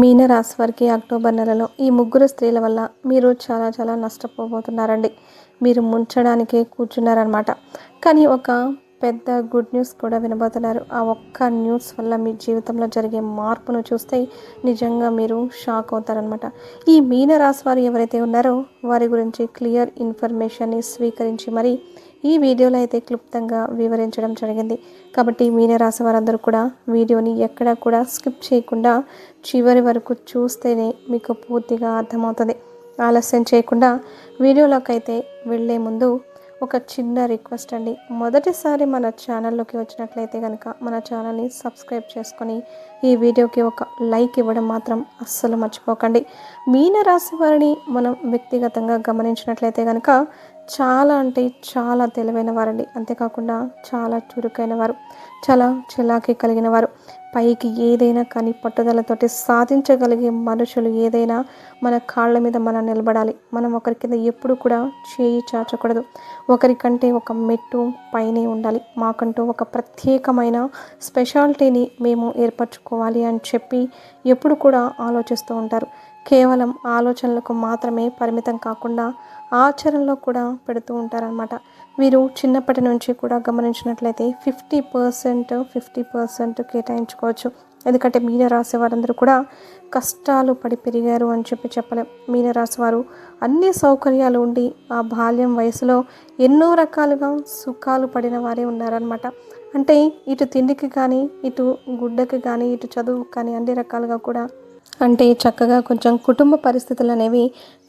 మీనరాశి వారికి అక్టోబర్ నెలలో ఈ ముగ్గురు స్త్రీల వల్ల మీరు చాలా చాలా నష్టపోబోతున్నారండి. మీరు ముంచడానికే కూర్చున్నారనమాట కానీ ఒక పెద్ద గుడ్ న్యూస్ కూడా వినబోతున్నారు. ఆ ఒక్క న్యూస్ వల్ల మీ జీవితంలో జరిగే మార్పును చూస్తే నిజంగా మీరు షాక్ అవుతారనమాట ఈ మీనరాశి వారు ఎవరైతే ఉన్నారో వారి గురించి క్లియర్ ఇన్ఫర్మేషన్ని స్వీకరించి మరి ఈ వీడియోలో అయితే క్లుప్తంగా వివరించడం జరిగింది. కాబట్టి మీనరాశి వారందరూ కూడా వీడియోని ఎక్కడా కూడా స్కిప్ చేయకుండా చివరి వరకు చూస్తేనే మీకు పూర్తిగా అర్థమవుతుంది. ఆలస్యం చేయకుండా వీడియోలోకి అయితే వెళ్ళే ముందు ఒక చిన్న రిక్వెస్ట్ అండి. మొదటిసారి మన ఛానల్లోకి వచ్చినట్లయితే కనుక మన ఛానల్ని సబ్స్క్రైబ్ చేసుకొని ఈ వీడియోకి ఒక లైక్ ఇవ్వడం మాత్రం అస్సలు మర్చిపోకండి. మీనరాశి వారిని మనం వ్యక్తిగతంగా గమనించినట్లయితే కనుక చాలా అంటే చాలా తెలివైన వారండి అంతేకాకుండా చాలా చురుకైన వారు చాలా చలాకీ కలిగిన వారు పైకి ఏదైనా కానీ పట్టుదలతోటి సాధించగలిగే మనుషులు ఏదైనా మన కాళ్ళ మీద మనం నిలబడాలి. మనం ఒకరి కింద ఎప్పుడు కూడా చేయి చాచకూడదు. ఒకరికంటే ఒక మెట్టు పైనే ఉండాలి. మాకంటూ ఒక ప్రత్యేకమైన స్పెషాలిటీని మేము ఏర్పరచుకోవాలి అని చెప్పి ఎప్పుడు కూడా ఆలోచిస్తూ ఉంటారు. కేవలం ఆలోచనలకు మాత్రమే పరిమితం కాకుండా ఆచరణలో కూడా పెడుతూ ఉంటారనమాట వీరు చిన్నప్పటి నుంచి కూడా గమనించినట్లయితే ఫిఫ్టీ పర్సెంట్ ఫిఫ్టీ పర్సెంట్ కేటాయించుకోవచ్చు. ఎందుకంటే మీనరాశి వారందరూ కూడా కష్టాలు పడి పెరిగారు అని చెప్పి చెప్పలేం. మీనరాశి వారు అన్ని సౌకర్యాలు ఉండి ఆ బాల్యం వయసులో ఎన్నో రకాలుగా సుఖాలు పడిన వారే ఉన్నారనమాట అంటే ఇటు తిండికి కానీ ఇటు గుడ్డకి కానీ ఇటు చదువుకి కానీ అన్ని రకాలుగా కూడా అంటే చక్కగా కొంచెం కుటుంబ పరిస్థితులు అనేవి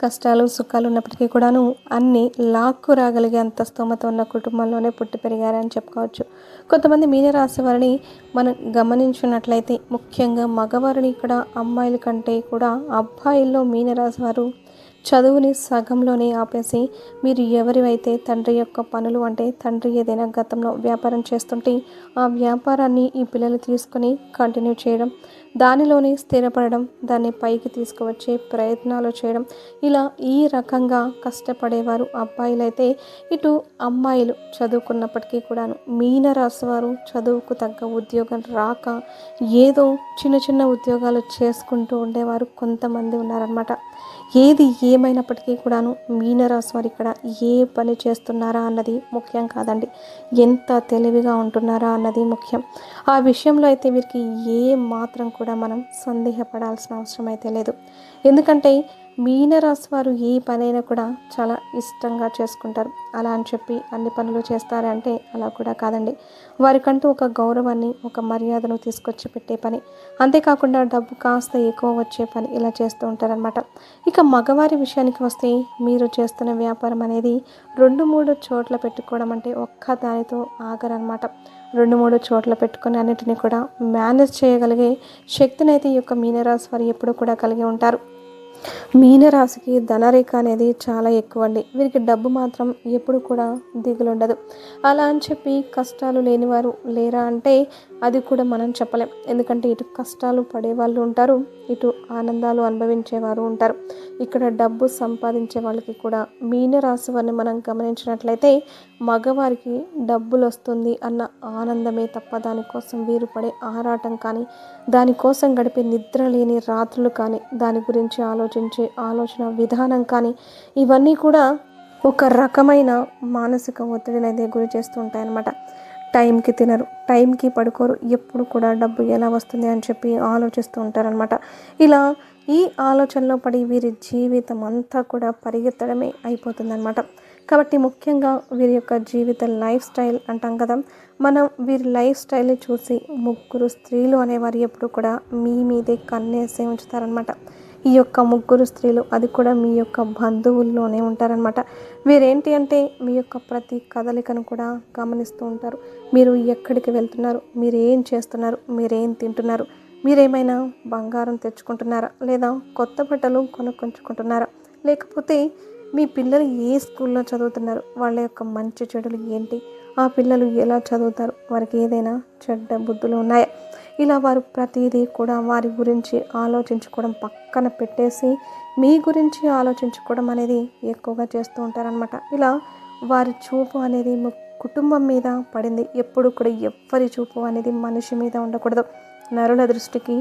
కష్టాలు సుఖాలు ఉన్నప్పటికీ కూడాను అన్ని లాక్కు రాగలిగే అంత స్తోమత ఉన్న కుటుంబంలోనే పుట్టి పెరిగారని చెప్పుకోవచ్చు. కొంతమంది మీనరాశి వారిని మనం గమనించినట్లయితే ముఖ్యంగా మగవారిని ఇక్కడ అమ్మాయిల కంటే కూడా అబ్బాయిల్లో మీనరాశి వారు చదువుని సగంలోనే ఆపేసి మీరు ఎవరివైతే తండ్రి యొక్క పనులు అంటే తండ్రి ఏదైనా గతంలో వ్యాపారం చేస్తుంటే ఆ వ్యాపారాన్ని ఈ పిల్లలు తీసుకొని కంటిన్యూ చేయడం దానిలోనే స్థిరపడడం దాన్ని పైకి తీసుకువచ్చే ప్రయత్నాలు చేయడం. ఇలా ఈ రకంగా కష్టపడేవారు అబ్బాయిలైతే ఇటు అమ్మాయిలు చదువుకున్నప్పటికీ కూడాను మీనరాశి వారు చదువుకు తగ్గ ఉద్యోగం రాక ఏదో చిన్న చిన్న ఉద్యోగాలు చేసుకుంటూ ఉండేవారు కొంతమంది ఉన్నారనమాట ఏది ఏమైనప్పటికీ కూడాను మీనరాశి వారు ఇక్కడ ఏ పని చేస్తున్నారా అన్నది ముఖ్యం కాదండి. ఎంత తెలివిగా ఉంటున్నారా అన్నది ముఖ్యం. ఆ విషయంలో అయితే వీరికి ఏ మాత్రం కూడా మనం సందేహపడాల్సిన అవసరం అయితే లేదు. ఎందుకంటే మీనరాశి వారు ఏ పనైనా కూడా చాలా ఇష్టంగా చేసుకుంటారు. అలా అని చెప్పి అన్ని పనులు చేస్తారంటే అలా కూడా కాదండి. వారికంటూ ఒక గౌరవాన్ని ఒక మర్యాదను తీసుకొచ్చి పెట్టే పని. అంతేకాకుండా డబ్బు కాస్త ఎక్కువ వచ్చే పని ఇలా చేస్తూ ఉంటారనమాట ఇక మగవారి విషయానికి వస్తే మీరు చేస్తున్న వ్యాపారం అనేది రెండు మూడు చోట్ల పెట్టుకోవడం అంటే ఒక్క దానితో ఆగరనమాట రెండు మూడు చోట్ల పెట్టుకొని అన్నిటిని కూడా మేనేజ్ చేయగలిగే శక్తిని అయితే ఈ యొక్క మీనరాశి వారు ఎప్పుడూ కూడా కలిగి ఉంటారు. మీనరాశికి ధనరేఖ అనేది చాలా ఎక్కువ అండి వీరికి డబ్బు మాత్రం ఎప్పుడు కూడా దిగులు ఉండదు అలా అని చెప్పి కష్టాలు లేనివారు లేరా అంటే అది కూడా మనం చెప్పలేం. ఎందుకంటే ఇటు కష్టాలు పడేవాళ్ళు ఉంటారు ఇటు ఆనందాలు అనుభవించేవారు ఉంటారు. ఇక్కడ డబ్బు సంపాదించే వాళ్ళకి కూడా మీనరాశి వారిని మనం గమనించినట్లయితే మగవారికి డబ్బులు వస్తుంది అన్న ఆనందమే తప్ప దానికోసం వీరు పడే ఆరాటం కానీ దానికోసం గడిపే నిద్ర లేని రాత్రులు కానీ దాని గురించి ఆలోచన ఆలోచించే ఆలోచన విధానం కానీ ఇవన్నీ కూడా ఒక రకమైన మానసిక ఒత్తిడిని అయితే గురి చేస్తూ ఉంటాయన్నమాట టైంకి తినరు టైంకి పడుకోరు ఎప్పుడు కూడా డబ్బు ఎలా వస్తుంది అని చెప్పి ఆలోచిస్తూ ఉంటారనమాట ఇలా ఈ ఆలోచనలో పడి వీరి జీవితం అంతా కూడా పరిగెత్తడమే అయిపోతుందన్నమాట. కాబట్టి ముఖ్యంగా వీరి యొక్క జీవిత లైఫ్ స్టైల్ అంటాం కదా మనం వీరి లైఫ్ స్టైల్ని చూసి ముగ్గురు స్త్రీలు అనేవారు ఎప్పుడు కూడా మీ మీదే కన్నేసే ఉంచుతారనమాట ఈ యొక్క ముగ్గురు స్త్రీలు అది కూడా మీ యొక్క బంధువుల్లోనే ఉంటారనమాట వీరేంటి అంటే మీ యొక్క ప్రతి కదలికను కూడా గమనిస్తూ ఉంటారు. మీరు ఎక్కడికి వెళ్తున్నారు? మీరు ఏం చేస్తున్నారు? మీరేం తింటున్నారు? మీరేమైనా బంగారం తెచ్చుకుంటున్నారా? లేదా కొత్త బట్టలు కొనుక్కొంచుకుంటున్నారా? లేకపోతే మీ పిల్లలు ఏ స్కూల్లో చదువుతున్నారు? వాళ్ళ యొక్క మంచి చెడులు ఏంటి? ఆ పిల్లలు ఎలా చదువుతారు? వారికి ఏదైనా చెడ్డ బుద్ధులు ఉన్నాయా? ఇలా వారు ప్రతిదీ కూడా వారి గురించి ఆలోచించుకోవడం పక్కన పెట్టేసి మీ గురించి ఆలోచించుకోవడం అనేది ఎక్కువగా చేస్తూ ఉంటారనమాట ఇలా వారి చూపు అనేది కుటుంబం మీద పడింది. ఎప్పుడు కూడా ఎవ్వరి చూపు అనేది మనిషి మీద ఉండకూడదు. నరుల దృష్టికి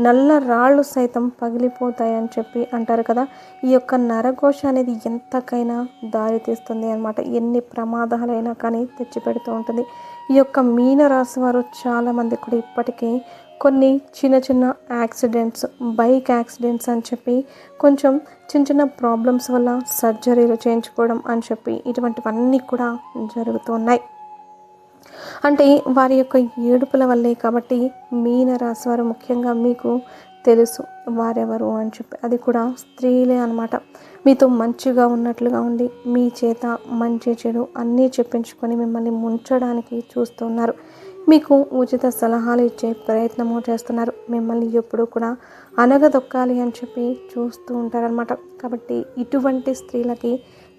నల్ల రాళ్ళు సైతం పగిలిపోతాయని చెప్పి అంటారు కదా. ఈ యొక్క నరఘోష అనేది ఎంతకైనా దారి తీస్తుంది అనమాట ఎన్ని ప్రమాదాలైనా కానీ తెచ్చిపెడుతూ ఉంటుంది. ఈ యొక్క మీన రాశి వారు చాలామంది కూడా ఇప్పటికీ కొన్ని చిన్న చిన్న యాక్సిడెంట్స్ బైక్ యాక్సిడెంట్స్ అని చెప్పి కొంచెం చిన్న చిన్న ప్రాబ్లమ్స్ వల్ల సర్జరీలు చేయించుకోవడం అని చెప్పి ఇటువంటివన్నీ కూడా జరుగుతున్నాయి. అంటే వారి యొక్క ఏడుపుల వల్లే కాబట్టి మీన రాశి వారు ముఖ్యంగా మీకు తెలుసు వారెవరు అని చెప్పి. అది కూడా స్త్రీలే అనమాట మీతో మంచిగా ఉన్నట్లుగా ఉండి మీ చేత మంచి చెడు అన్నీ చెప్పించుకొని మిమ్మల్ని ముంచడానికి చూస్తున్నారు. మీకు ఉచిత సలహాలు ఇచ్చే ప్రయత్నము చేస్తున్నారు. మిమ్మల్ని ఎప్పుడూ కూడా అనగదొక్కాలి అని చెప్పి చూస్తూ ఉంటారనమాట కాబట్టి ఇటువంటి స్త్రీలకి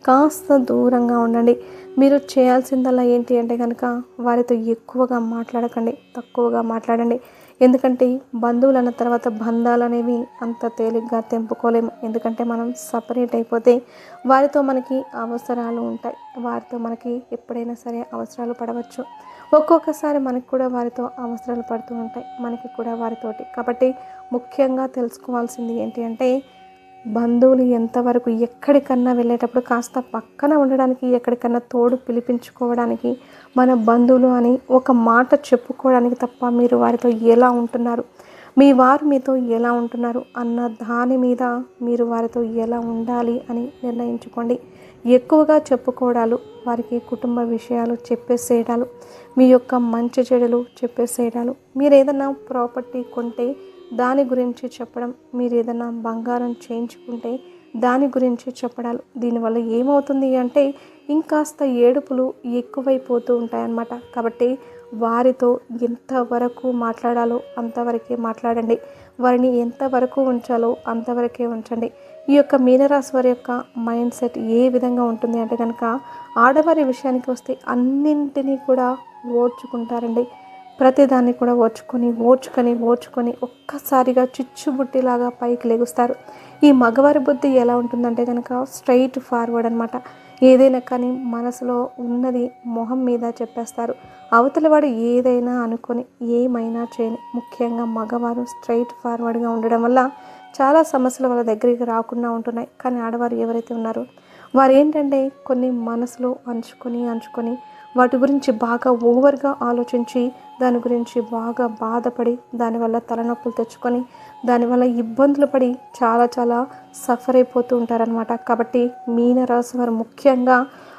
కాస్త దూరంగా ఉండండి. మీరు చేయాల్సిందల్లా ఏంటి అంటే కనుక వారితో ఎక్కువగా మాట్లాడకండి. తక్కువగా మాట్లాడండి. ఎందుకంటే బంధువులు అన్న తర్వాత బంధాలు అనేవి అంత తేలిగ్గా తెంపుకోలేము. ఎందుకంటే మనం సపరేట్ అయిపోతే వారితో మనకి అవసరాలు ఉంటాయి. వారితో మనకి ఎప్పుడైనా సరే అవసరాలు పడవచ్చు. ఒక్కొక్కసారి మనకి కూడా వారితో అవసరాలు పడుతూ ఉంటాయి. మనకి కూడా వారితోటి. కాబట్టి ముఖ్యంగా తెలుసుకోవాల్సింది ఏంటి అంటే బంధువులు ఎంతవరకు ఎక్కడికన్నా వెళ్ళేటప్పుడు కాస్త పక్కన ఉండడానికి ఎక్కడికన్నా తోడు పిలిపించుకోవడానికి మన బంధువులు అని ఒక మాట చెప్పుకోవడానికి తప్ప మీరు వారితో ఎలా ఉంటున్నారు? మీ వారు మీతో ఎలా ఉంటున్నారు? అన్న దాని మీద మీరు వారితో ఎలా ఉండాలి అని నిర్ణయించుకోండి. ఎక్కువగా చెప్పుకోవడాలు వారికి కుటుంబ విషయాలు చెప్పేసేయడాలు మీ యొక్క మంచి చెడులు చెప్పేసేయడాలు. మీరు ఏదైనా ప్రాపర్టీ కొంటే దాని గురించి చెప్పడం మీరు ఏదైనా బంగారం చేయించుకుంటే దాని గురించి చెప్పడాలు. దీనివల్ల ఏమవుతుంది అంటే ఇంకాస్త ఏడుపులు ఎక్కువైపోతూ ఉంటాయన్నమాట. కాబట్టి వారితో ఎంతవరకు మాట్లాడాలో అంతవరకే మాట్లాడండి. వారిని ఎంతవరకు ఉంచాలో అంతవరకే ఉంచండి. ఈ యొక్క మీనరాశి వారి యొక్క మైండ్ సెట్ ఏ విధంగా ఉంటుంది అంటే కనుక ఆడవారి విషయానికి వస్తే అన్నింటినీ కూడా ఓర్చుకుంటారండి. ప్రతిదాన్ని కూడా ఓర్చుకొని ఓర్చుకొని ఓర్చుకొని ఒక్కసారిగా చిచ్చుబుట్టిలాగా పైకి లెగుస్తారు. ఈ మగవారి బుద్ధి ఎలా ఉంటుందంటే కనుక స్ట్రైట్ ఫార్వర్డ్ అనమాట ఏదైనా కానీ మనసులో ఉన్నది మొహం మీద చెప్పేస్తారు. అవతల వాడు ఏదైనా అనుకొని ఏమైనా చేయని ముఖ్యంగా మగవారు స్ట్రైట్ ఫార్వర్డ్గా ఉండడం వల్ల చాలా సమస్యలు వాళ్ళ దగ్గరికి రాకుండా ఉంటున్నాయి. కానీ ఆడవారు ఎవరైతే ఉన్నారో వారు ఏంటంటే కొన్ని మనసులో అంచుకొని అంచుకొని వాటి గురించి బాగా ఓవర్గా ఆలోచించి దాని గురించి బాగా బాధపడి దానివల్ల తలనొప్పులు తెచ్చుకొని దానివల్ల ఇబ్బందులు పడి చాలా చాలా సఫర్ అయిపోతూ ఉంటారనమాట కాబట్టి మీనరాశి వారు ముఖ్యంగా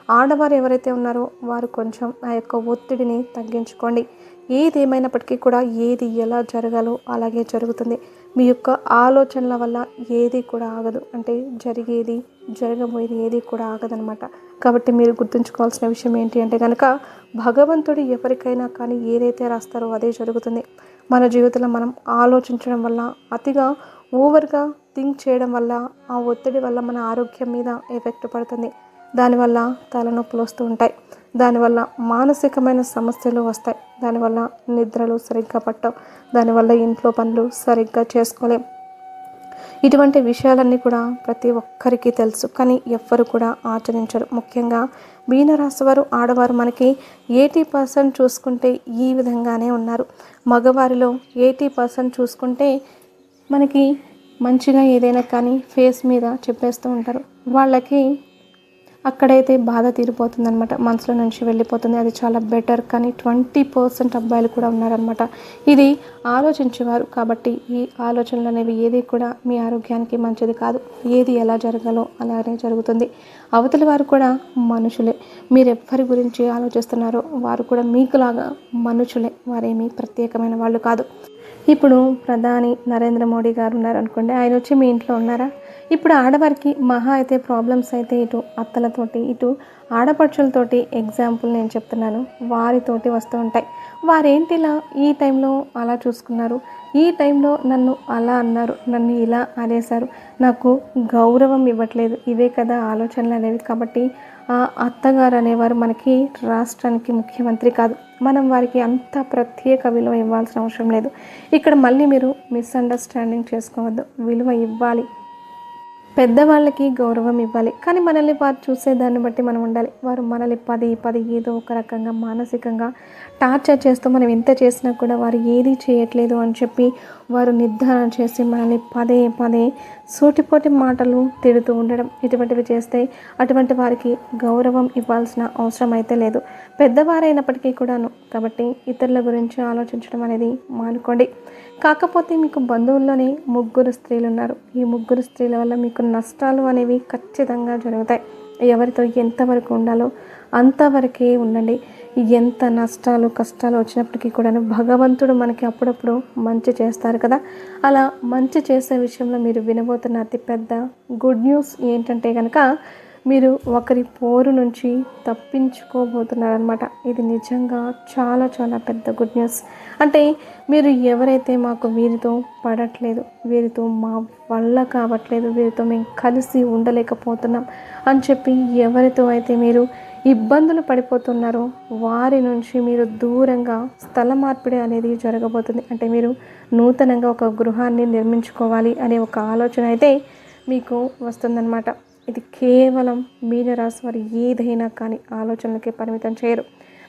ఆడవారు ఎవరైతే ఉన్నారో వారు కొంచెం ఆ యొక్క ఒత్తిడిని తగ్గించుకోండి. ఏది ఏమైనప్పటికీ కూడా ఏది ఎలా జరగాలో అలాగే జరుగుతుంది. మీ యొక్క ఆలోచనల వల్ల ఏది కూడా ఆగదు. అంటే జరిగేది జరగబోయేది ఏది కూడా ఆగదనమాట కాబట్టి మీరు గుర్తుంచుకోవాల్సిన విషయం ఏంటి అంటే కనుక భగవంతుడు ఎవరికైనా కానీ ఏదైతే రాస్తారో అదే జరుగుతుంది. మన జీవితంలో మనం ఆలోచించడం వల్ల అతిగా ఓవర్గా థింక్ చేయడం వల్ల ఆ ఒత్తిడి వల్ల మన ఆరోగ్యం మీద ఎఫెక్ట్ పడుతుంది. దానివల్ల తలనొప్పులు వస్తూ ఉంటాయి. దానివల్ల మానసికమైన సమస్యలు వస్తాయి. దానివల్ల నిద్రలు సరిగ్గా పట్టవు. దానివల్ల ఇంట్లో పనులు సరిగ్గా చేసుకోలేం. ఇటువంటి విషయాలన్నీ కూడా ప్రతి ఒక్కరికి తెలుసు. కానీ ఎవ్వరు కూడా ఆచరించరు. ముఖ్యంగా మీనరాశివారు ఆడవారు మనకి ఎయిటీ పర్సెంట్ చూసుకుంటే ఈ విధంగానే ఉన్నారు. మగవారిలో ఎయిటీ పర్సెంట్ చూసుకుంటే మనకి మంచిగా ఏదైనా కానీ ఫేస్ మీద చెప్పేస్తూ ఉంటారు. వాళ్ళకి అక్కడైతే బాధ తీరిపోతుంది అనమాట మనసులో నుంచి వెళ్ళిపోతుంది. అది చాలా బెటర్ కానీ ట్వంటీ పర్సెంట్ అబ్బాయిలు కూడా ఉన్నారనమాట ఇది ఆలోచించేవారు కాబట్టి ఈ ఆలోచనలు అనేవి ఏది కూడా మీ ఆరోగ్యానికి మంచిది కాదు. ఏది ఎలా జరగాలో అలానే జరుగుతుంది. అవతలి వారు కూడా మనుషులే. మీరు ఎవరి గురించి ఆలోచిస్తున్నారో వారు కూడా మీకులాగా మనుషులే. వారేమీ ప్రత్యేకమైన వాళ్ళు కాదు. ఇప్పుడు ప్రధాని నరేంద్ర మోడీ గారు ఉన్నారు అనుకోండి ఆయన వచ్చి మీ ఇంట్లో ఉన్నారా? ఇప్పుడు ఆడవారికి మహా అయితే ప్రాబ్లమ్స్ అయితే ఇటు అత్తలతోటి ఇటు ఆడపడుచులతోటి ఎగ్జాంపుల్ నేను చెప్తున్నాను. వారితోటి వస్తూ ఉంటాయి. వారేంటి ఇలా ఈ టైంలో అలా చూసుకున్నారు? ఈ టైంలో నన్ను అలా అన్నారు నన్ను ఇలా అనేశారు. నాకు గౌరవం ఇవ్వట్లేదు. ఇవే కదా ఆలోచనలు అనేవి. కాబట్టి ఆ అత్తగారు అనేవారు మనకి రాష్ట్రానికి ముఖ్యమంత్రి కాదు. మనం వారికి అంత ప్రత్యేక విలువ ఇవ్వాల్సిన అవసరం లేదు. ఇక్కడ మళ్ళీ మీరు మిస్అండర్స్టాండింగ్ చేసుకోవద్దు. విలువ ఇవ్వాలి. పెద్దవాళ్ళకి గౌరవం ఇవ్వాలి. కానీ మనల్ని వారు చూసే దాన్ని బట్టి మనం ఉండాలి. వారు మనల్ని పది పది ఏదో ఒక రకంగా మానసికంగా టార్చర్ చేస్తూ మనం ఎంత చేసినా కూడా వారు ఏది చేయట్లేదు అని చెప్పి వారు నిర్ధారణ చేసి మనల్ని పదే పదే సూటిపోటి మాటలు తిడుతూ ఉండడం ఇటువంటివి చేస్తే అటువంటి వారికి గౌరవం ఇవ్వాల్సిన అవసరం అయితే లేదు. పెద్దవారైనప్పటికీ కూడాను. కాబట్టి ఇతరుల గురించి ఆలోచించడం అనేది మానుకోండి. కాకపోతే మీకు బంధువుల్లోనే ముగ్గురు స్త్రీలు ఉన్నారు. ఈ ముగ్గురు స్త్రీల వల్ల మీకు నష్టాలు అనేవి ఖచ్చితంగా జరుగుతాయి. ఎవరితో ఎంతవరకు ఉండాలో అంతవరకే ఉండండి. ఎంత నష్టాలు కష్టాలు వచ్చినప్పటికీ కూడా భగవంతుడు మనకి అప్పుడప్పుడు మంచి చేస్తారు కదా? అలా మంచి చేసే విషయంలో మీరు వినబోతున్న అతిపెద్ద గుడ్ న్యూస్ ఏంటంటే కనుక మీరు ఒకరి పోరు నుంచి తప్పించుకోబోతున్నారనమాట ఇది నిజంగా చాలా చాలా పెద్ద గుడ్ న్యూస్. అంటే మీరు ఎవరైతే మాకు వీరితో పడట్లేదు వీరితో మా వల్ల కావట్లేదు వీరితో మేము కలిసి ఉండలేకపోతున్నాం అని చెప్పి ఎవరితో అయితే మీరు ఇబ్బందులు పడిపోతున్నారో. వారి నుంచి మీరు దూరంగా స్థల మార్పిడి అనేది జరగబోతుంది. అంటే మీరు నూతనంగా ఒక గృహాన్ని నిర్మించుకోవాలి అనే ఒక ఆలోచన అయితే మీకు వస్తుందన్నమాట. ఇది కేవలం మీనరాశి వారు ఏదైనా కానీ ఆలోచనలకే పరిమితం చేయరు.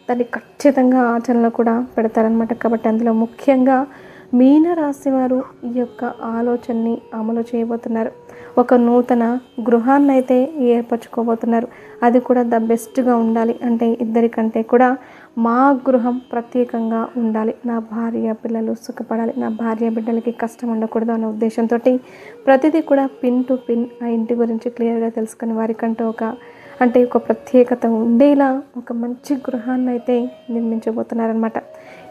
దాన్ని ఖచ్చితంగా ఆచరణలో కూడా పెడతారనమాట కాబట్టి అందులో ముఖ్యంగా మీనరాశి వారు ఈ యొక్క ఆలోచనని అమలు చేయబోతున్నారు. ఒక నూతన గృహాన్నైతే ఏర్పరచుకోబోతున్నారు. అది కూడా ద బెస్ట్గా ఉండాలి. అంటే ఇద్దరికంటే కూడా మా గృహం ప్రత్యేకంగా ఉండాలి. నా భార్య పిల్లలు సుఖపడాలి. నా భార్య బిడ్డలకి కష్టం ఉండకూడదు అనే ఉద్దేశంతో ప్రతిదీ కూడా పిన్ టు పిన్ ఆ ఇంటి గురించి క్లియర్గా తెలుసుకుని వారికంటూ ఒక అంటే ఒక ప్రత్యేకత ఉండేలా ఒక మంచి గృహాన్ని అయితే నిర్మించబోతున్నారనమాట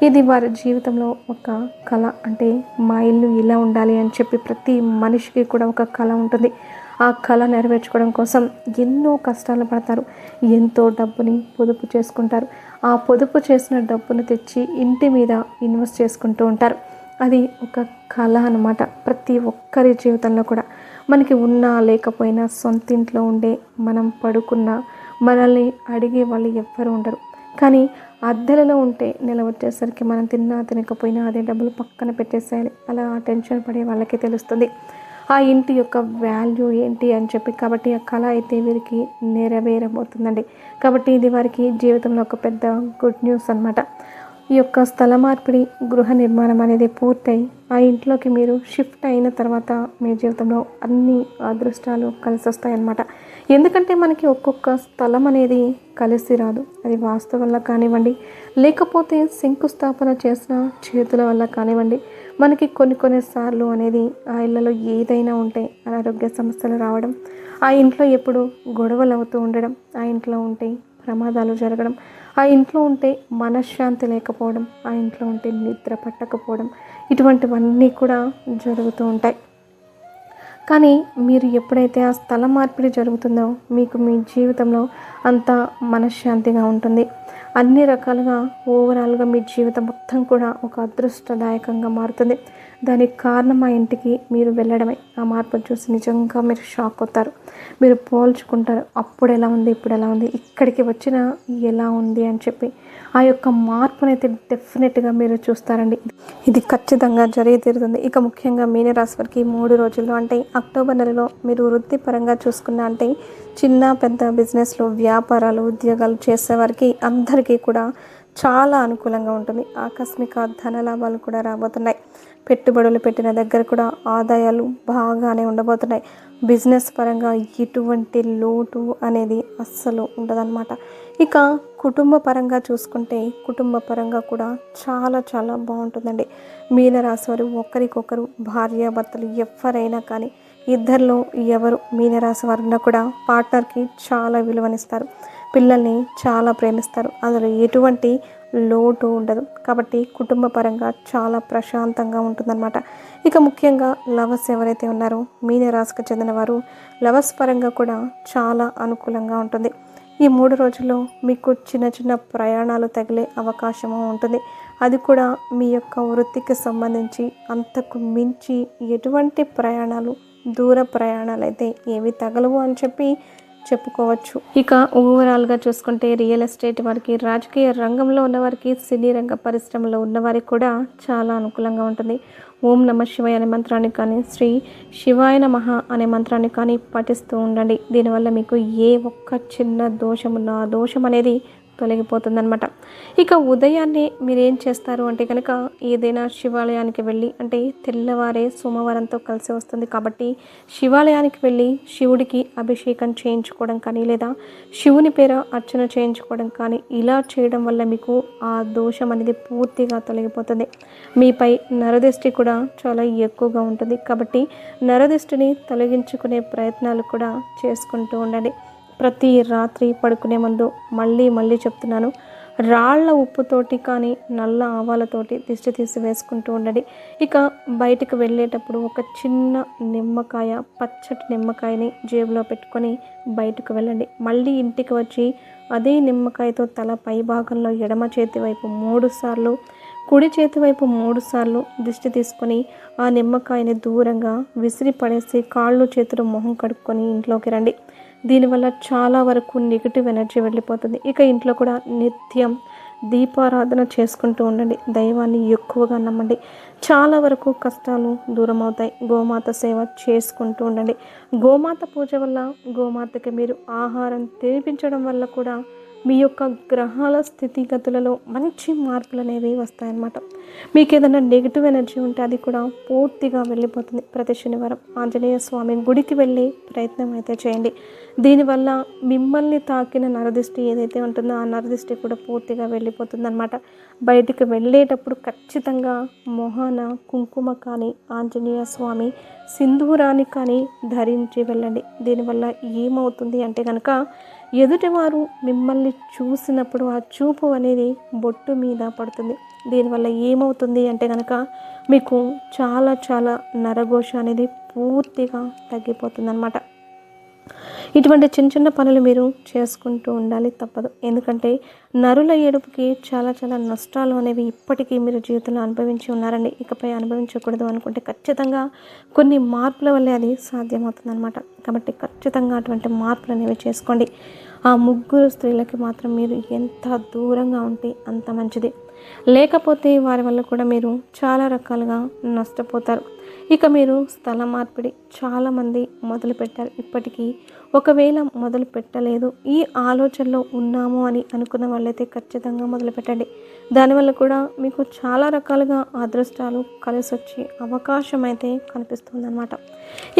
ఇది వారి జీవితంలో ఒక కళ. అంటే మా ఇల్లు ఇలా ఉండాలి అని చెప్పి ప్రతి మనిషికి కూడా ఒక కళ ఉంటుంది. ఆ కళ నెరవేర్చుకోవడం కోసం ఎన్నో కష్టాలు పడతారు. ఎంతో డబ్బుని పొదుపు చేసుకుంటారు. ఆ పొదుపు చేసిన డబ్బును తెచ్చి ఇంటి మీద ఇన్వెస్ట్ చేసుకుంటూ ఉంటారు. అది ఒక కళ అనమాట ప్రతి ఒక్కరి జీవితంలో కూడా. మనకి ఉన్నా లేకపోయినా సొంత ఇంట్లో ఉండే మనం పడుకున్న మనల్ని అడిగే వాళ్ళు ఎవ్వరు ఉండరు. కానీ అద్దెలలో ఉంటే నెల వచ్చేసరికి మనం తిన్నా తినకపోయినా అదే డబ్బులు పక్కన పెట్టేసేయాలి. అలా టెన్షన్ పడే వాళ్ళకి తెలుస్తుంది. ఆ ఇంటి యొక్క వాల్యూ ఏంటి అని చెప్పి కాబట్టి ఆ కళ అయితే వీరికి నెరవేరబోతుందండి. కాబట్టి ఇది వారికి జీవితంలో ఒక పెద్ద గుడ్ న్యూస్ అనమాట ఈ యొక్క స్థల మార్పిడి గృహ నిర్మాణం అనేది పూర్తయి ఆ ఇంట్లోకి మీరు షిఫ్ట్ అయిన తర్వాత మీ జీవితంలో అన్ని అదృష్టాలు కలిసి వస్తాయన్నమాట ఎందుకంటే మనకి ఒక్కొక్క స్థలం అనేది కలిసి రాదు. అది వాస్తు వల్ల కానివ్వండి లేకపోతే శంకుస్థాపన చేసిన చేతుల వల్ల కానివ్వండి మనకి కొన్ని కొన్ని సార్లు అనేది ఆ ఇళ్ళలో ఏదైనా ఉంటే అనారోగ్య సమస్యలు రావడం ఆ ఇంట్లో ఎప్పుడు గొడవలు అవుతూ ఉండడం ఆ ఇంట్లో ఉంటే ప్రమాదాలు జరగడం ఆ ఇంట్లో ఉంటే మనశ్శాంతి లేకపోవడం ఆ ఇంట్లో ఉంటే నిద్ర పట్టకపోవడం ఇటువంటివన్నీ కూడా జరుగుతూ ఉంటాయి. కానీ మీరు ఎప్పుడైతే ఆ స్థల మార్పిడి జరుగుతుందో మీకు మీ జీవితంలో అంత మనశ్శాంతిగా ఉంటుంది. అన్ని రకాలుగా ఓవరాల్గా మీ జీవితం మొత్తం కూడా ఒక అదృష్టదాయకంగా మారుతుంది. దానికి కారణం ఆ ఇంటికి మీరు వెళ్ళడమే. ఆ మార్పు చూసి నిజంగా మీరు షాక్ అవుతారు. మీరు పోల్చుకుంటారు అప్పుడు ఎలా ఉంది ఇప్పుడు ఎలా ఉంది ఇక్కడికి వచ్చిన ఎలా ఉంది అని చెప్పి. ఆ యొక్క మార్పునైతే డెఫినెట్గా మీరు చూస్తారండి. ఇది ఖచ్చితంగా జరిగి తీరుతుంది. ఇక ముఖ్యంగా మీనరాశి వారికి మూడు రోజుల్లో అంటే అక్టోబర్ నెలలో మీరు వృత్తిపరంగా చూసుకున్న అంటే చిన్న పెద్ద బిజినెస్లు వ్యాపారాలు ఉద్యోగాలు చేసేవారికి అందరికీ కూడా చాలా అనుకూలంగా ఉంటుంది. ఆకస్మిక ధన లాభాలు కూడా రాబోతున్నాయి. పెట్టుబడులు పెట్టిన దగ్గర కూడా ఆదాయాలు బాగానే ఉండబోతున్నాయి. బిజినెస్ పరంగా ఎటువంటి లోటు అనేది అస్సలు ఉండదన్నమాట. ఇక కుటుంబ పరంగా చూసుకుంటే కుటుంబ పరంగా కూడా చాలా చాలా బాగుంటుందండి. మీనరాశి వారు ఒకరికొకరు భార్యాభర్తలు ఎవరైనా కానీ ఇద్దరిలో ఎవరు మీనరాశి వారున్నా కూడా పార్ట్నర్కి చాలా విలువనిస్తారు. పిల్లల్ని చాలా ప్రేమిస్తారు. అందులో ఎటువంటి లోటు ఉండదు. కాబట్టి కుటుంబ పరంగా చాలా ప్రశాంతంగా ఉంటుందన్నమాట. ఇక ముఖ్యంగా లవర్స్ ఎవరైతే ఉన్నారో మీన రాశికి చెందిన వారు లవర్స్ పరంగా కూడా చాలా అనుకూలంగా ఉంటుంది. ఈ మూడు రోజుల్లో మీకు చిన్న చిన్న ప్రయాణాలు తగిలే అవకాశము ఉంటుంది. అది కూడా మీ యొక్క వృత్తికి సంబంధించి అంతకు మించి ఎటువంటి ప్రయాణాలు దూర ప్రయాణాలు అయితే ఏవి తగలవు అని చెప్పి చెప్పుకోవచ్చు. ఇక ఓవరాల్గా చూసుకుంటే రియల్ ఎస్టేట్ వారికి రాజకీయ రంగంలో ఉన్నవారికి సినీ రంగ పరిశ్రమలో ఉన్నవారికి కూడా చాలా అనుకూలంగా ఉంటుంది. ఓం నమ శివాయ అనే మంత్రాన్ని కానీ శ్రీ శివాయ నమః అనే మంత్రాన్ని కానీ పఠిస్తూ ఉండండి. దీనివల్ల మీకు ఏ ఒక్క చిన్న దోషం ఉన్నా ఆ దోషం అనేది తొలగిపోతుందనమాట ఇక ఉదయాన్నే మీరు ఏం చేస్తారు అంటే కనుక ఏదైనా శివాలయానికి వెళ్ళి అంటే తెల్లవారే సోమవారంతో కలిసి వస్తుంది కాబట్టి శివాలయానికి వెళ్ళి శివుడికి అభిషేకం చేయించుకోవడం కానీ లేదా శివుని పేర అర్చన చేయించుకోవడం కానీ ఇలా చేయడం వల్ల మీకు ఆ దోషం అనేది పూర్తిగా తొలగిపోతుంది. మీపై నరదిష్టి కూడా చాలా ఎక్కువగా ఉంటుంది. కాబట్టి నరదిష్టిని తొలగించుకునే ప్రయత్నాలు కూడా చేసుకుంటూ ఉండండి. ప్రతి రాత్రి పడుకునే ముందు మళ్ళీ మళ్ళీ చెప్తున్నాను రాళ్ళ ఉప్పుతోటి కానీ నల్ల ఆవాలతోటి దిష్టి తీసి వేసుకుంటూ ఉండండి. ఇక బయటకు వెళ్ళేటప్పుడు ఒక చిన్న నిమ్మకాయ పచ్చటి నిమ్మకాయని జేబులో పెట్టుకొని బయటకు వెళ్ళండి. మళ్ళీ ఇంటికి వచ్చి అదే నిమ్మకాయతో తల పై భాగంలో ఎడమ చేతి వైపు మూడు సార్లు కుడి చేతి వైపు మూడుసార్లు దిష్టి తీసుకొని ఆ నిమ్మకాయని దూరంగా విసిరి పడేసి కాళ్ళు చేతులు మొహం కడుక్కొని ఇంట్లోకి రండి. దీనివల్ల చాలా వరకు నెగిటివ్ ఎనర్జీ వెళ్ళిపోతుంది. ఇక ఇంట్లో కూడా నిత్యం దీపారాధన చేసుకుంటూ ఉండండి. దైవాన్ని ఎక్కువగా నమ్మండి. చాలా వరకు కష్టాలు దూరం అవుతాయి. గోమాత సేవ చేసుకుంటూ ఉండండి. గోమాత పూజ వల్ల గోమాతకి మీరు ఆహారం తినిపించడం వల్ల కూడా మీ యొక్క గ్రహాల స్థితిగతులలో మంచి మార్పులు అనేవి వస్తాయన్నమాట. మీకు ఏదైనా నెగిటివ్ ఎనర్జీ ఉంటే అది కూడా పూర్తిగా వెళ్ళిపోతుంది ప్రతి శనివారం. ఆంజనేయ స్వామి గుడికి వెళ్ళి ప్రయత్నం అయితే చేయండి. దీనివల్ల మిమ్మల్ని తాకిన నరదిష్టి ఏదైతే ఉంటుందో ఆ నరదిష్టి కూడా పూర్తిగా వెళ్ళిపోతుంది అనమాట బయటికి వెళ్ళేటప్పుడు ఖచ్చితంగా మొహాన కుంకుమ కానీ ఆంజనేయ స్వామి సింధూరాన్ని కానీ ధరించి వెళ్ళండి. దీనివల్ల ఏమవుతుంది అంటే కనుక ఎదుటివారు మిమ్మల్ని చూసినప్పుడు ఆ చూపు అనేది బొట్టు మీద పడుతుంది. దీనివల్ల ఏమవుతుంది అంటే కనుక మీకు చాలా చాలా నరఘోష అనేది పూర్తిగా తగ్గిపోతుంది అనమాట ఇటువంటి చిన్న చిన్న పనులు మీరు చేసుకుంటూ ఉండాలి తప్పదు. ఎందుకంటే నరుల ఏడుపుకి చాలా చాలా నష్టాలు అనేవి ఇప్పటికీ మీరు జీవితంలో అనుభవించి ఉన్నారండి. ఇకపై అనుభవించకూడదు అనుకుంటే ఖచ్చితంగా కొన్ని మార్పుల వల్లే అది సాధ్యమవుతుందన్నమాట. కాబట్టి ఖచ్చితంగా అటువంటి మార్పులు అనేవి చేసుకోండి. ఆ ముగ్గురు స్త్రీలకి మాత్రం మీరు ఎంత దూరంగా ఉంటే అంత మంచిది. లేకపోతే వారి వల్ల కూడా మీరు చాలా రకాలుగా నష్టపోతారు. ఇక మీరు స్థల మార్పిడి చాలామంది మొదలుపెట్టారు. ఇప్పటికీ ఒకవేళ మొదలు పెట్టలేదు ఈ ఆలోచనలో ఉన్నాము అని అనుకున్న వాళ్ళైతే ఖచ్చితంగా మొదలు పెట్టండి. దానివల్ల కూడా మీకు చాలా రకాలుగా అదృష్టాలు కలిసి వచ్చే అవకాశం అయితే కనిపిస్తుంది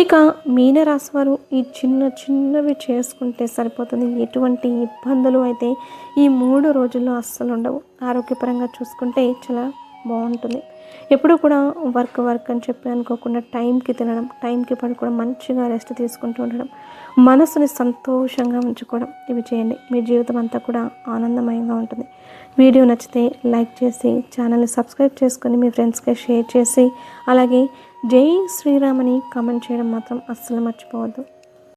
ఇక మీనరాశి వారు ఈ చిన్న చిన్నవి చేసుకుంటే సరిపోతుంది. ఎటువంటి ఇబ్బందులు అయితే ఈ మూడు రోజుల్లో అస్సలు ఉండవు. ఆరోగ్యపరంగా చూసుకుంటే చాలా బాగుంటుంది. ఎప్పుడు కూడా వర్క్ వర్క్ అని చెప్పి అనుకోకుండా టైంకి తినడం టైంకి పడుకోవడం మంచిగా రెస్ట్ తీసుకుంటూ ఉండడం మనసుని సంతోషంగా ఉంచుకోవడం ఇవి చేయండి. మీ జీవితం అంతా కూడా ఆనందమయంగా ఉంటుంది. వీడియో నచ్చితే లైక్ చేసి ఛానల్ని సబ్స్క్రైబ్ చేసుకొని మీ ఫ్రెండ్స్కి షేర్ చేసి అలాగే జై శ్రీరామని కామెంట్ చేయడం మాత్రం అస్సలు మర్చిపోవద్దు.